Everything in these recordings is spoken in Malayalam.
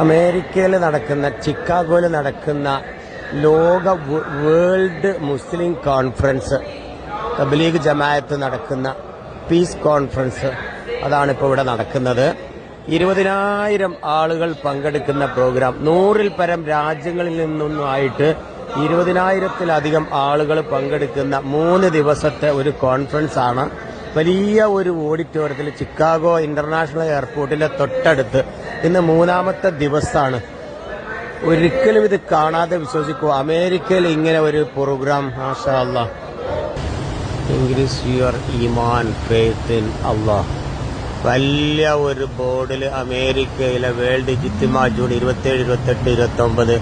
അമേരിക്കയിൽ നടക്കുന്ന ചിക്കാഗോയിൽ നടക്കുന്ന ലോക world Muslim conference Tabligh Jamaat നടക്കുന്ന പീസ് കോൺഫറൻസ് അതാണ് ഇപ്പോൾ ഇവിടെ നടക്കുന്നത്. ഇരുപതിനായിരം ആളുകൾ പങ്കെടുക്കുന്ന പ്രോഗ്രാം. നൂറിൽ പരം രാജ്യങ്ങളിൽ നിന്നൊന്നുമായിട്ട് ഇരുപതിനായിരത്തിലധികം ആളുകൾ പങ്കെടുക്കുന്ന മൂന്ന് ദിവസത്തെ ഒരു കോൺഫറൻസ് ആണ് വലിയ ഒരു ഓഡിറ്റോറിയത്തിൽ ചിക്കാഗോ ഇന്റർനാഷണൽ എയർപോർട്ടിന്റെ തൊട്ടടുത്ത് ഇന്ന് മൂന്നാമത്തെ ദിവസമാണ് ഒരിക്കലും ഇത് കാണാതെ വിശ്വസിക്കൂ. അമേരിക്കയിൽ ഇങ്ങനെ ഒരു പ്രോഗ്രാം ഇംഗ്ലീഷ് ഇൻക്രീസ് യുവർ ഈമാൻ ഫെയ്ത്ത് ഇൻ അള്ളാഹ് വലിയ ഒരു ബോർഡിൽ അമേരിക്കയിലെ വേൾഡ് ജിത്തിമ ജൂൺ ഇരുപത്തേഴ് ഇരുപത്തെട്ട് ഇരുപത്തി ഒമ്പത്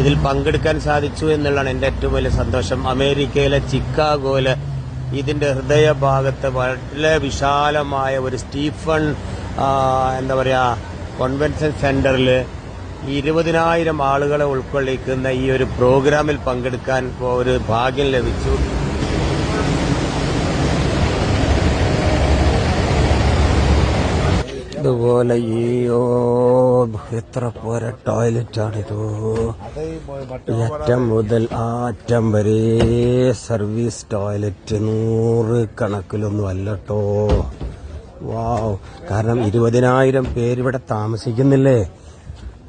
ഇതിൽ പങ്കെടുക്കാൻ സാധിച്ചു എന്നുള്ളതാണ് എന്റെ ഏറ്റവും വലിയ സന്തോഷം. അമേരിക്കയിലെ ചിക്കാഗോയിലെ ഇതിന്റെ ഹൃദയഭാഗത്ത് വളരെ വിശാലമായ ഒരു സ്റ്റീഫൺ എന്താ പറയാ കോൺവെൻഷൻ സെന്ററിൽ ഇരുപതിനായിരം ആളുകളെ ഉൾക്കൊള്ളിക്കുന്ന ഈ ഒരു പ്രോഗ്രാമിൽ പങ്കെടുക്കാൻ ഒരു ഭാഗ്യം ലഭിച്ചു. ഇതുപോലെ ഈ ഓ എത്ര പോര ടോയ്ലറ്റാണിതോ. അറ്റം മുതൽ ആ അറ്റം വരെ സർവീസ് ടോയ്ലറ്റ് നൂറ് കണക്കിലൊന്നും അല്ലട്ടോ വാവ്. കാരണം ഇരുപതിനായിരം പേരിവിടെ താമസിക്കുന്നില്ലേ?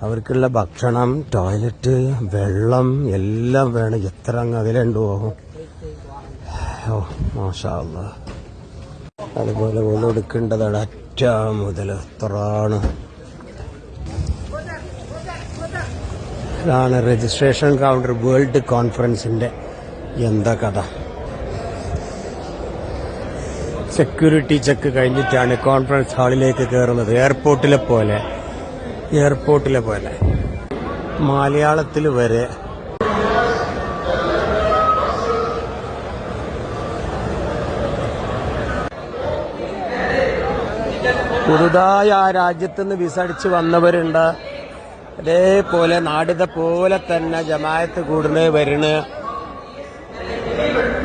അവർക്കുള്ള ഭക്ഷണം ടോയ്ലറ്റ് വെള്ളം എല്ലാം വേണം. എത്ര അങ്ങ് അതിലുണ്ടോ ഓ. മാഷാ അല്ലാ അതുപോലെ ഒന്നെടുക്കേണ്ടതാണ് അറ്റ മുതൽ എത്രയാണ് ഇതാണ് രജിസ്ട്രേഷൻ കൗണ്ടർ വേൾഡ് കോൺഫറൻസിന്റെ എന്താ കഥ. സെക്യൂരിറ്റി ചെക്ക് കഴിഞ്ഞിട്ടാണ് കോൺഫറൻസ് ഹാളിലേക്ക് കയറുന്നത് എയർപോർട്ടിലെ പോലെ. എയർപോർട്ടിലെ പോലെ. മലയാളത്തിൽ വരെ പുതുതായി ആ രാജ്യത്ത് നിന്ന് വിസ അടിച്ച് വന്നവരുണ്ട്. അതേപോലെ നാടിതെ പോലെ തന്നെ ജമായത്ത് കൂടുന്നത് വരണ്.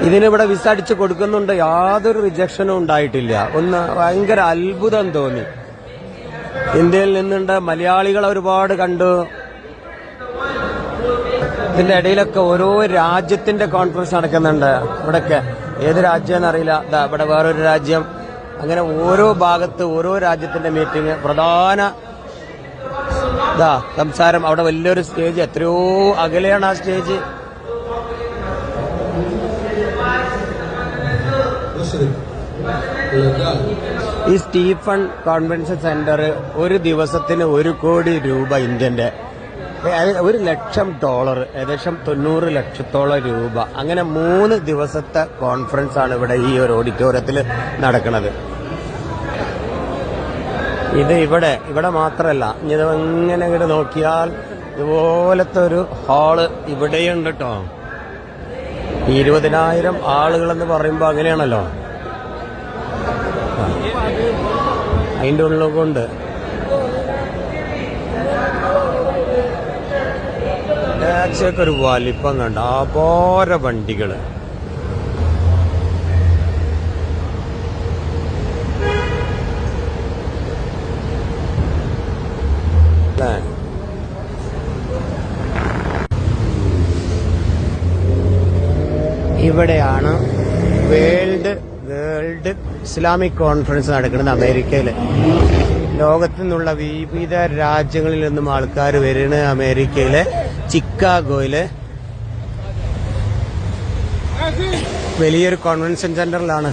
ഇതിനിവിടെ വിസ അടിച്ച് കൊടുക്കുന്നുണ്ട്. യാതൊരു റിജക്ഷനും ഉണ്ടായിട്ടില്ല. ഒന്ന് ഭയങ്കര അത്ഭുതം തോന്നി. ഇന്ത്യയിൽ നിന്നുണ്ട്. മലയാളികൾ ഒരുപാട് കണ്ടു. ഇതിന്റെ ഇടയിലൊക്കെ ഓരോ രാജ്യത്തിന്റെ കോൺഫറൻസ് നടക്കുന്നുണ്ട്. ഇവിടൊക്കെ ഏത് രാജ്യം അറിയില്ല. ദാ ഇവിടെ വേറൊരു രാജ്യം. അങ്ങനെ ഓരോ ഭാഗത്ത് ഓരോ രാജ്യത്തിന്റെ മീറ്റിംഗ് പ്രധാന ഇതാ സംസാരം. അവിടെ വലിയൊരു സ്റ്റേജ് എത്രയോ അകലെയാണ് ആ സ്റ്റേജ് ഈ സ്റ്റീഫൺ കോൺവെൻഷൻ സെന്റർ ഒരു ദിവസത്തിന് ഒരു കോടി രൂപ ഇന്ത്യന്റെ ഒരു ലക്ഷം ഡോളർ ഏകദേശം തൊണ്ണൂറ് ലക്ഷത്തോളം രൂപ. അങ്ങനെ മൂന്ന് ദിവസത്തെ കോൺഫറൻസ് ആണ് ഇവിടെ ഈ ഒരു ഓഡിറ്റോറിയത്തിൽ നടക്കുന്നത്. ഇത് ഇവിടെ ഇവിടെ മാത്രമല്ല ഇത് എങ്ങനെ ഇങ്ങോട്ട് നോക്കിയാൽ ഇതുപോലത്തെ ഒരു ഹാൾ ഇവിടെയുണ്ട് കേട്ടോ ഇരുപതിനായിരം ആളുകളെന്ന് പറയുമ്പോൾ അങ്ങനെയാണല്ലോ. അതിന്റെ ഉള്ളിലൊക്കെ ഉണ്ട്. ടാക്സിയൊക്കെ ഒരു വലിപ്പം കണ്ട. അപാര വണ്ടികൾ. ഇവിടെയാണ് വേൾഡ് വേൾഡ് ഇസ്ലാമിക് കോൺഫറൻസ് നടക്കുന്നത് അമേരിക്കയിൽ ലോകത്തു നിന്നുള്ള വിവിധ രാജ്യങ്ങളിൽ നിന്നും ആൾക്കാർ വരുന്ന അമേരിക്കയിലെ ചിക്കാഗോയിലെ. വലിയൊരു കോൺവെൻഷൻ സെന്ററിലാണ്.